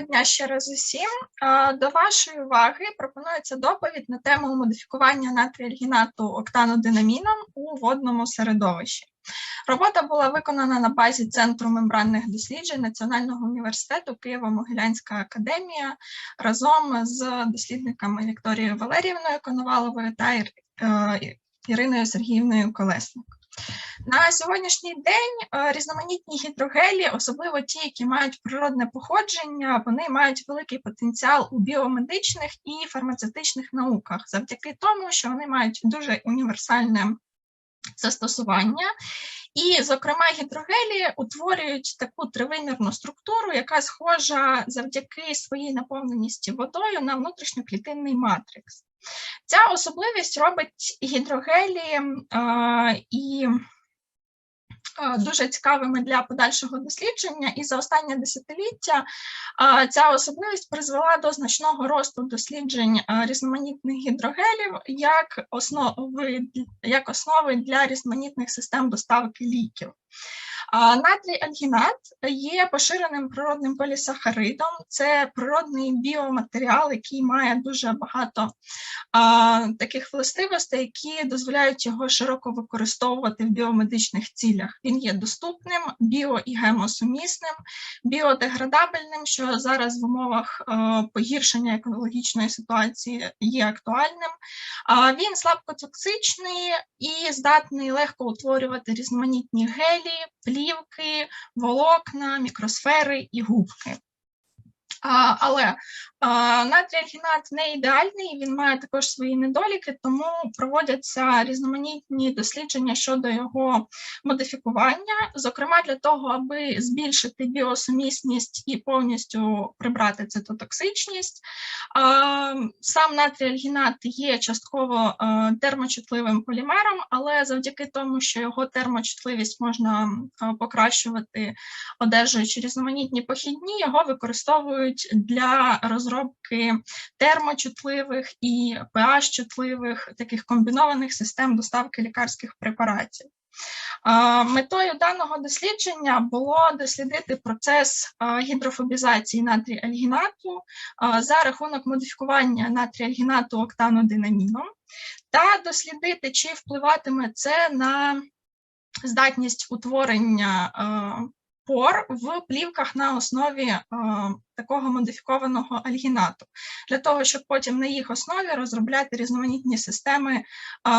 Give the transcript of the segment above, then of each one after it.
дня ще раз усім. До вашої уваги пропонується доповідь на тему модифікування натріальгінату октанодинаміном у водному середовищі. Робота була виконана на базі Центру мембранних досліджень Національного університету Києво-Могилянська академія разом з дослідниками Вікторією Валеріївною Коноваловою та е, Іриною Сергіївною Колесник. На сьогоднішній день е, різноманітні гідрогелі, особливо ті, які мають природне походження, вони мають великий потенціал у біомедичних і фармацевтичних науках, завдяки тому, що вони мають дуже універсальне застосування. І, зокрема, гідрогелі утворюють таку тривимірну структуру, яка схожа завдяки своїй наповненості водою на внутрішньоклітинний матрикс. Ця особливість робить гідрогелі е, і дуже цікавими для подальшого дослідження, і за останнє десятиліття ця особливість призвела до значного росту досліджень різноманітних гідрогелів як основи, як основи для різноманітних систем доставки ліків. Натрій альгінат є поширеним природним полісахаридом. Це природний біоматеріал, який має дуже багато а, таких властивостей, які дозволяють його широко використовувати в біомедичних цілях. Він є доступним, біо і гемосумісним, біодеградабельним, що зараз в умовах а, погіршення екологічної ситуації є актуальним. А, Він слабкотоксичний і здатний легко утворювати різноманітні гелі плівки, волокна, мікросфери і губки. А, Але натріальгінат не ідеальний, він має також свої недоліки, тому проводяться різноманітні дослідження щодо його модифікування, зокрема для того, аби збільшити біосумісність і повністю прибрати цитотоксичність. Сам натріальгінат є частково термочутливим полімером, але завдяки тому, що його термочутливість можна покращувати, одержуючи різноманітні похідні, його використовують для розробки термочутливих і pH-чутливих таких комбінованих систем доставки лікарських препаратів. Метою даного дослідження було дослідити процес гідрофобізації натрій-альгінату за рахунок модифікування натрій-альгінату октанодинаміном та дослідити, чи впливатиме це на здатність утворення пор в плівках на основі е, такого модифікованого альгінату, для того, щоб потім на їх основі розробляти різноманітні системи е,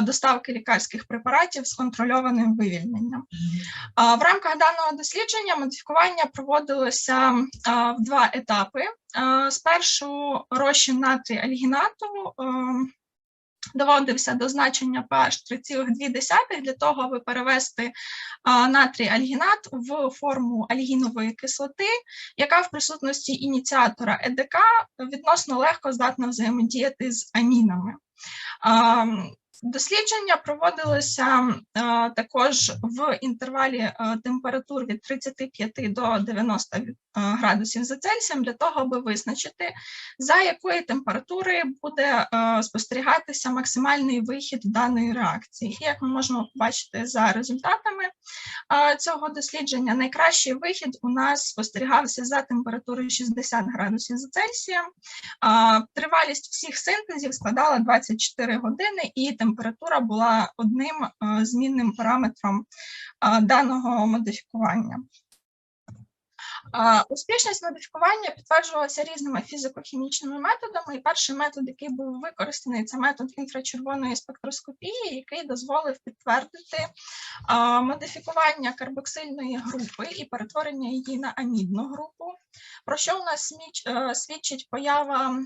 доставки лікарських препаратів з контрольованим вивільненням. Е, в рамках даного дослідження модифікування проводилося е, в два етапи. Е, спершу розчин натрій альгінату. Доводився до значення pH 3,2 для того, аби перевести натрій альгінат в форму альгінової кислоти, яка в присутності ініціатора ЕДК відносно легко здатна взаємодіяти з амінами. Дослідження проводилося також в інтервалі температур від 35 до 90 е, градусів за Цельсієм для того, аби визначити, за якої температури буде спостерігатися максимальний вихід даної реакції. І як ми можемо побачити за результатами цього дослідження, найкращий вихід у нас спостерігався за температурою 60 градусів за Цельсієм. Тривалість всіх синтезів складала 24 години і температура температура була одним е, змінним параметром е, даного модифікування. Е, успішність модифікування підтверджувалася різними фізико-хімічними методами. І перший метод, який був використаний, це метод інфрачервоної спектроскопії, який дозволив підтвердити модифікування карбоксильної групи і перетворення її на амідну групу. Про що у нас свідчить поява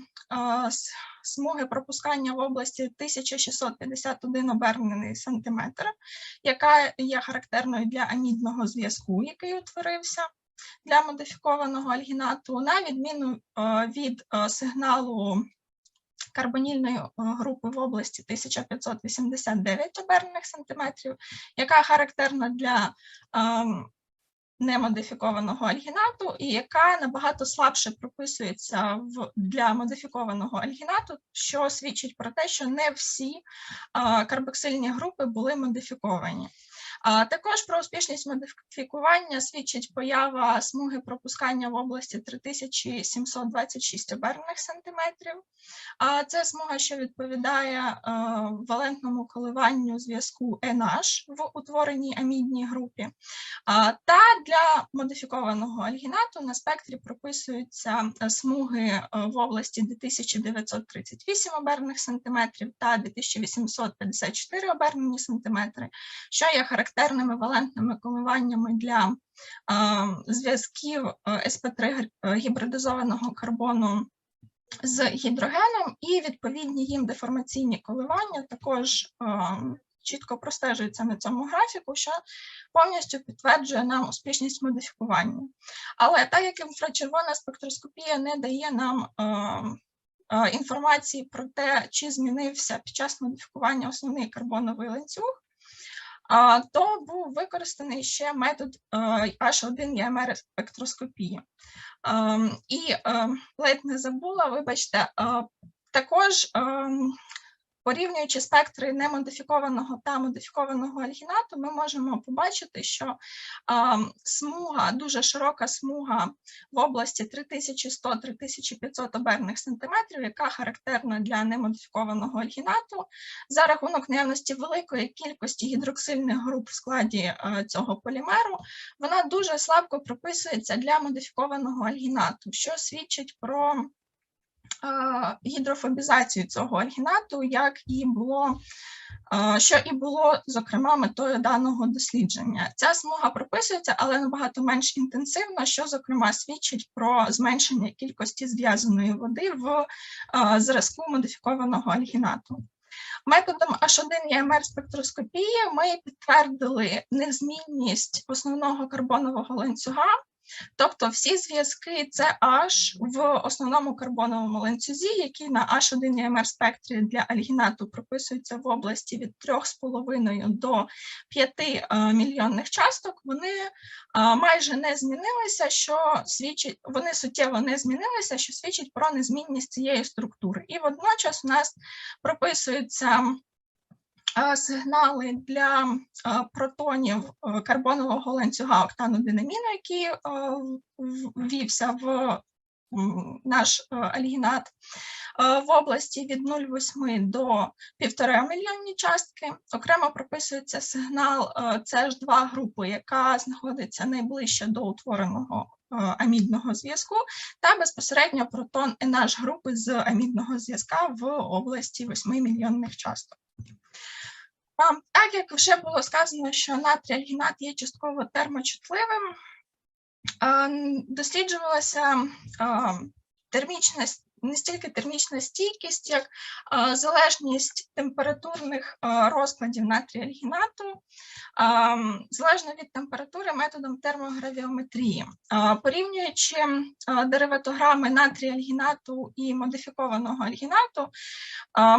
смуги пропускання в області 1651 обернений сантиметр, яка є характерною для амідного зв'язку, який утворився для модифікованого альгінату, на відміну е, від е, сигналу карбонільної е, групи в області 1589 обернених сантиметрів, яка характерна для ем, немодифікованого альгінату, і яка набагато слабше прописується в для модифікованого альгінату, що свідчить про те, що не всі карбоксильні групи були модифіковані. Також про успішність модифікування свідчить поява смуги пропускання в області 3726 обернених сантиметрів. Це смуга, що відповідає е, валентному коливанню зв'язку NH в утвореній амідній групі. Та для модифікованого альгінату на спектрі прописуються е, смуги е, в області 2938 обернених сантиметрів та 2854 обернені сантиметри, що є характерними валентними коливаннями для е, зв'язків СП3 гібридизованого карбону з гідрогеном, і відповідні їм деформаційні коливання також чітко простежується на цьому графіку, що повністю підтверджує нам успішність модифікування. Але так як інфрачервона спектроскопія не дає нам е, е, інформації про те, чи змінився під час модифікування основний карбоновий ланцюг, то був використаний ще метод H1 ЄМР спектроскопії. Ем, і ем, ледь не забула, вибачте, е, також ем, Порівнюючи спектри немодифікованого та модифікованого альгінату, ми можемо побачити, що смуга, дуже широка смуга в області 3100-3500 оберних сантиметрів, яка характерна для немодифікованого альгінату, за рахунок наявності великої кількості гідроксильних груп в складі а, цього полімеру, вона дуже слабко прописується для модифікованого альгінату, що свідчить про гідрофобізацію цього альгінату, як і було, що і було, зокрема, метою даного дослідження. Ця смуга прописується, але набагато менш інтенсивно, що, зокрема, свідчить про зменшення кількості зв'язаної води в зразку модифікованого альгінату. Методом H1 ЄМР спектроскопії ми підтвердили незмінність основного карбонового ланцюга Тобто всі зв'язки CH в основному карбоновому ланцюзі, які на H1 ЕМР спектрі для альгінату прописуються в області від 3,5 до 5 е, мільйонних часток, вони е, майже не змінилися, що свідчить, вони суттєво не змінилися, що свідчить про незмінність цієї структури. І водночас у нас прописується сигнали для протонів е, карбонового ланцюга октанодинаміну, який е, ввівся в наш е, альгінат в області від 0,8 до 1,5 мільйонні частки. Окремо прописується сигнал CH2 групи, яка знаходиться найближче до утвореного амідного зв'язку, та безпосередньо протон NH групи з амідного зв'язка в області 8 мільйонних часток. Так як вже було сказано, що натрій альгінат є частково термочутливим, досліджувалася термічна не стільки термічна стійкість, як залежність температурних розкладів натрія альгінату, залежно від температури методом термогравіометрії. Порівнюючи дериватограми натрія альгінату і модифікованого альгінату,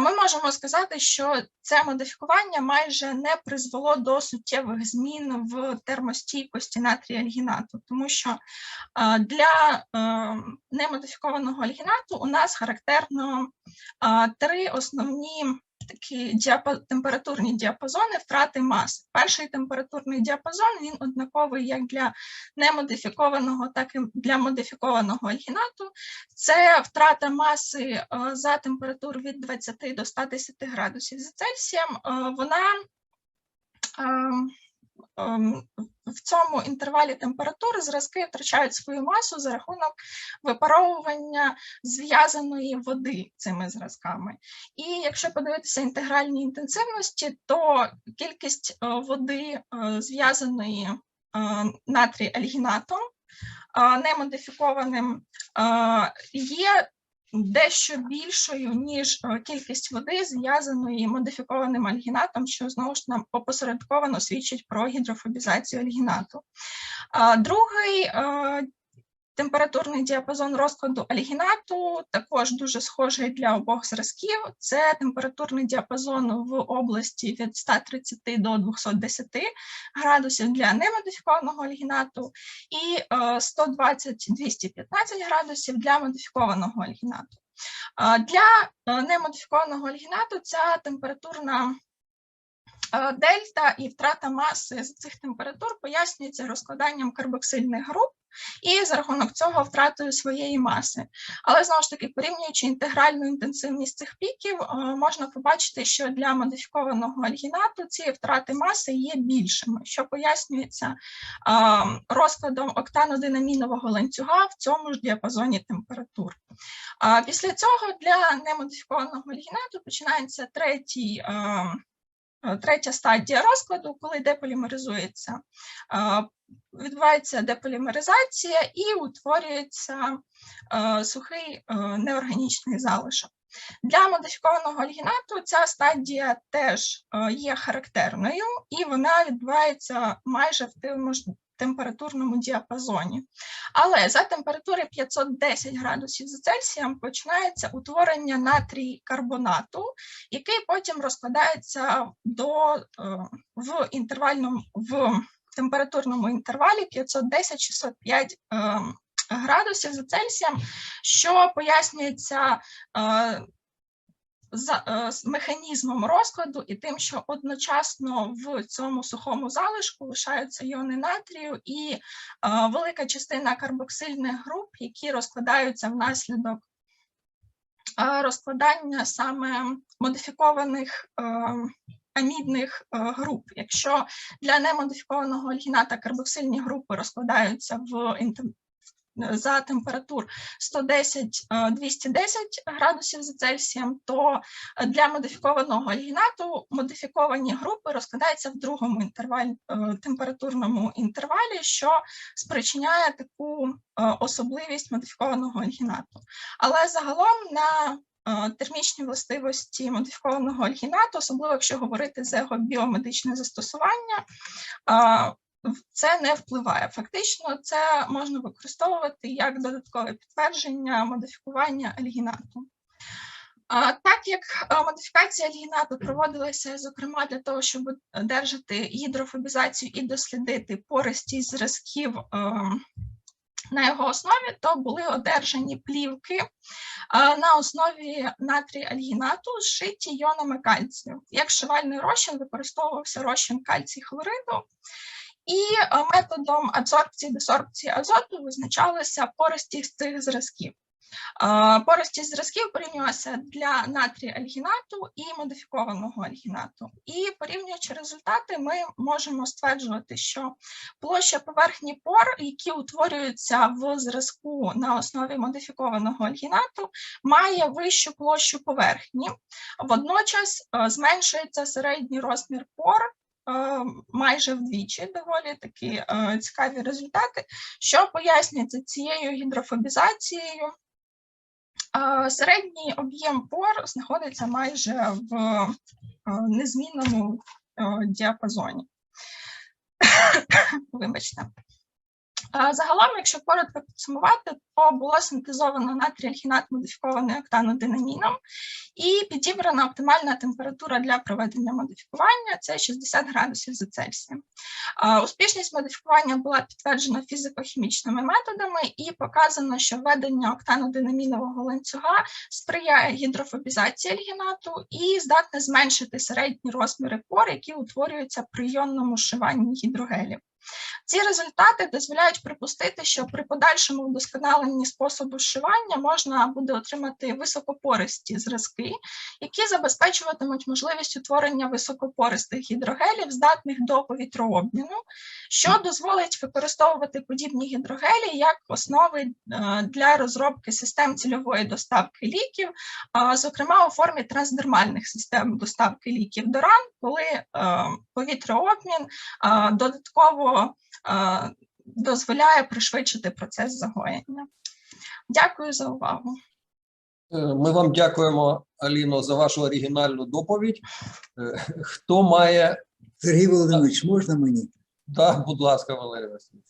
ми можемо сказати, що це модифікування майже не призвело до суттєвих змін в термостійкості натрія альгінату, тому що для немодифікованого альгінату у нас характерно три основні такі діапаз... температурні діапазони втрати маси. Перший температурний діапазон він однаковий як для немодифікованого, так і для модифікованого альгінату. Це втрата маси за температур від 20 до 110 градусів за Цельсієм. Вона Ем, в цьому інтервалі температури зразки втрачають свою масу за рахунок випаровування зв'язаної води цими зразками. І якщо подивитися інтегральні інтенсивності, то кількість е, води е, зв'язаної е, натрій альгінатом немодифікованим є дещо більшою, ніж е, кількість води, зв'язаної модифікованим альгінатом, що знову ж нам опосередковано свідчить про гідрофобізацію альгінату. Другий е, Температурний діапазон розкладу альгінату також дуже схожий для обох зразків. Це температурний діапазон в області від 130 до 210 градусів для немодифікованого альгінату і 120-215 е, градусів для модифікованого альгінату. Для е, немодифікованого альгінату ця температурна Дельта і втрата маси з цих температур пояснюється розкладанням карбоксильних груп і за рахунок цього втратою своєї маси. Але знову ж таки, порівнюючи інтегральну інтенсивність цих піків, е, можна побачити, що для модифікованого альгінату ці втрати маси є більшими, що пояснюється е, розкладом октанодинамінового ланцюга в цьому ж діапазоні температур. Після цього для немодифікованого альгінату починається третій. Е, Третя стадія розкладу, коли деполімеризується, е, відбувається деполімеризація і утворюється е, сухий неорганічний залишок. Для модифікованого альгінату ця стадія теж є характерною, і вона відбувається майже в температурному діапазоні. Але за температури 510 градусів за Цельсієм починається утворення натрій карбонату, який потім розкладається до е, в інтервальному в температурному інтервалі 510-605 е, градусів за Цельсієм, що пояснюється е, за е, з механізмом розкладу і тим, що одночасно в цьому сухому залишку лишаються іони натрію і е, велика частина карбоксильних груп, які розкладаються внаслідок е, розкладання саме модифікованих амідних груп. Якщо для немодифікованого альгіната карбоксильні групи розкладаються в за температур 110-210 градусів за Цельсієм, то для модифікованого альгінату модифіковані групи розкладаються в другому інтервалі, е, температурному інтервалі, що спричиняє таку е, особливість модифікованого альгінату. Але загалом на е, термічні властивості модифікованого альгінату, особливо якщо говорити за його біомедичне застосування, е, це не впливає. Фактично, це можна використовувати як додаткове підтвердження модифікування альгінату. Так як е, модифікація альгінату проводилася, зокрема, для того, щоб одержати гідрофобізацію і дослідити пористість зразків е, на його основі, то були одержані плівки е, на основі натрій альгінату, зшиті іонами кальцію. Як шивальний розчин використовувався розчин кальцій хлориду, і е, методом адсорбції десорбції азоту визначалася пористість цих зразків. Пористість зразків порівнювалася для натрій альгінату і модифікованого альгінату. І порівнюючи результати, ми можемо стверджувати, що площа поверхні пор, які утворюються в зразку на основі модифікованого альгінату, має вищу площу поверхні. Водночас е, зменшується середній розмір пор майже вдвічі, доволі такі е, цікаві результати, що пояснюється цією гідрофобізацією. Е, Середній об'єм пор знаходиться майже в е, незмінному е, діапазоні. Вибачте. Загалом, якщо коротко підсумувати, то було синтезовано натрій альгінат модифікований октанодинаміном і підібрана оптимальна температура для проведення модифікування це 60 градусів за Цельсієм. Успішність модифікування була підтверджена фізико-хімічними методами і показано, що введення октанодинамінового ланцюга сприяє гідрофобізації альгінату і здатне зменшити середні розміри пор, які утворюються при іонному зшиванні гідрогелів. Ці результати дозволяють припустити, що при подальшому вдосконаленні способу зшивання можна буде отримати високопористі зразки, які забезпечуватимуть можливість утворення високопористих гідрогелів, здатних до повітрообміну, що дозволить використовувати подібні гідрогелі як основи е, для розробки систем цільової доставки ліків, зокрема у формі трансдермальних систем доставки ліків до ран, коли е, повітрообмін е, додатково е, дозволяє пришвидшити процес загоєння. Дякую за увагу. Е, Ми вам дякуємо, Аліно, за вашу оригінальну доповідь. Е, Хто має Сергій Володимирович, можна мені? да, будь ласка, Валерій Васильович.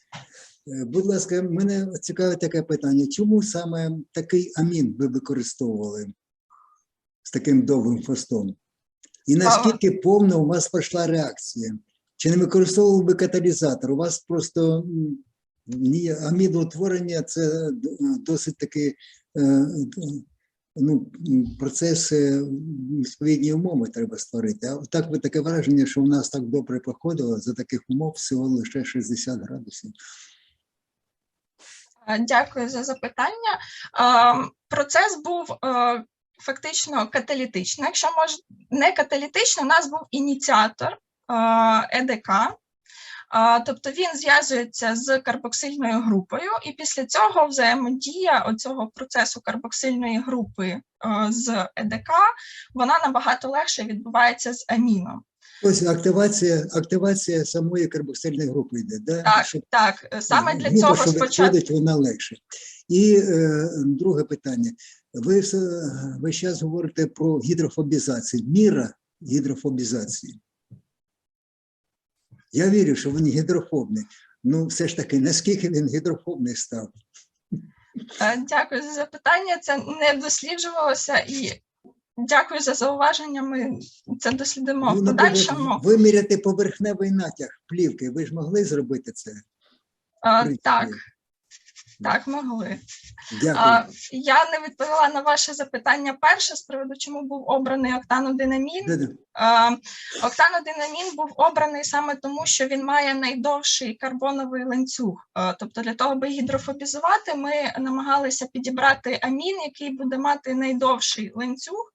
Будь ласка, мене цікавить таке питання. Чому саме такий амін ви використовували з таким довгим хвостом? І наскільки повно у вас пройшла реакція? Чи не використовували би каталізатор? У вас просто амідоутворення це досить таки е, ну, процес е, відповідні умови треба створити. А так ви таке враження, що у нас так добре проходило за таких умов всього лише 60 градусів. Е, Дякую за запитання. Е, Процес був е, фактично каталітичний. Якщо мож... не каталітичний, у нас був ініціатор е, ЕДК. Е, Тобто він зв'язується з карбоксильною групою, і після цього взаємодія оцього процесу карбоксильної групи е, з ЕДК вона набагато легше відбувається з аміном. Ось активація, активація самої карбоксильної групи йде, да? Так, Щоб Так, е, саме для група, цього що спочатку. вона легше. І е, друге питання. Ви ви зараз говорите про гідрофобізацію, міра гідрофобізації. Я вірю, що він гідрофобний. Ну, все ж таки, наскільки він гідрофобний став? Е, Дякую за запитання. Це не досліджувалося і дякую за зауваження. Ми це дослідимо в Ну, наприклад, подальшому. Виміряти поверхневий натяг плівки. Ви ж могли зробити це? А. Так, так, могли. Дякую. А, Я не відповіла на ваше запитання перше з приводу, чому був обраний октанодинамін. Е, Октанодинамін був обраний саме тому, що він має найдовший карбоновий ланцюг. Е, Тобто, для того, аби гідрофобізувати, ми намагалися підібрати амін, який буде мати найдовший ланцюг,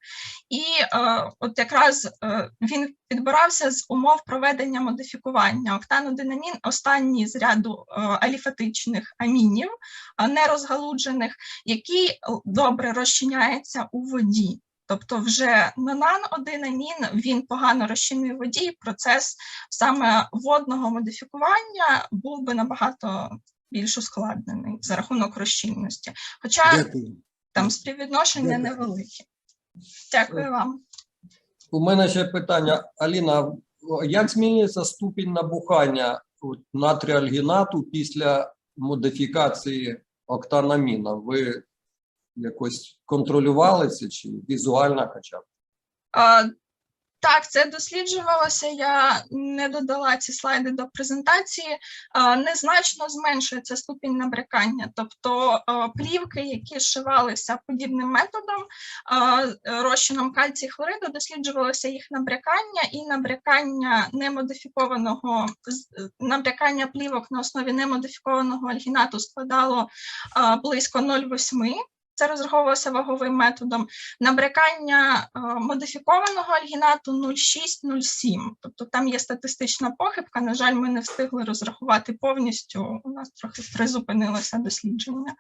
і е, от якраз е, він підбирався з умов проведення модифікування. Октанодинамін останній з ряду е, аліфатичних амінів, а не який е, добре розчиняється у воді. Тобто, вже нанан один амін він погано розчинний в воді. і Процес саме водного модифікування був би набагато більш ускладнений за рахунок розчинності. Хоча Дякую. там співвідношення Дякую. невеликі. Дякую вам. У мене ще питання, Аліна, як змінюється ступінь набухання натріальгінату після модифікації октанаміна? Ви якось контролювали це чи візуально хоча б? Так, це досліджувалося. Я не додала ці слайди до презентації. Незначно зменшується ступінь набрякання, тобто плівки, які зшивалися подібним методом, розчином кальцій хлориду, досліджувалося їх набрякання і набрякання немодифікованого набрякання плівок на основі немодифікованого альгінату складало близько 0,8. Це розраховувалося ваговим методом набрякання е, модифікованого альгінату 0,6-0,7. Тобто там є статистична похибка. На жаль, ми не встигли розрахувати повністю. У нас трохи призупинилося дослідження,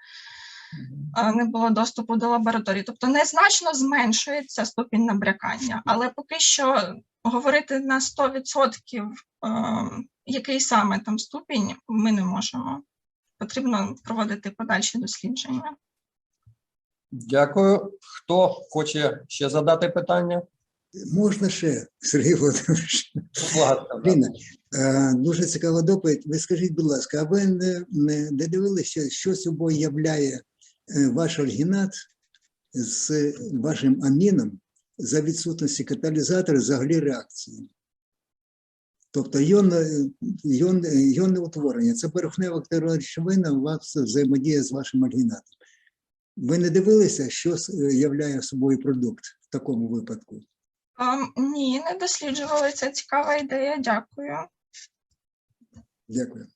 не було доступу до лабораторії. Тобто незначно зменшується ступінь набрякання, але поки що говорити на 100%, е, який саме там ступінь, ми не можемо. Потрібно проводити подальші дослідження. Дякую. Хто хоче ще задати питання? Можна ще, Сергій Володимирович. Ліна, е, дуже цікава доповідь. Ви скажіть, будь ласка, а ви не, дивилися, що собою являє е, ваш альгінат з вашим аміном за відсутності каталізатора взагалі реакції? Тобто йонне, йон, йонне утворення, це порохнева речовина у вас взаємодіє з вашим альгінатом. Ви не дивилися, що являє собою продукт в такому випадку? Ем, Ні, не досліджували. Це цікава ідея. Дякую. Дякую.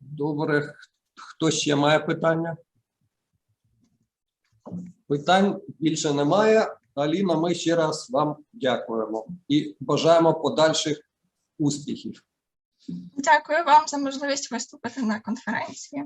Добре. Хто ще має питання? Питань більше немає. Аліна, ми ще раз вам дякуємо і бажаємо подальших успіхів. Дякую вам за можливість виступити на конференції.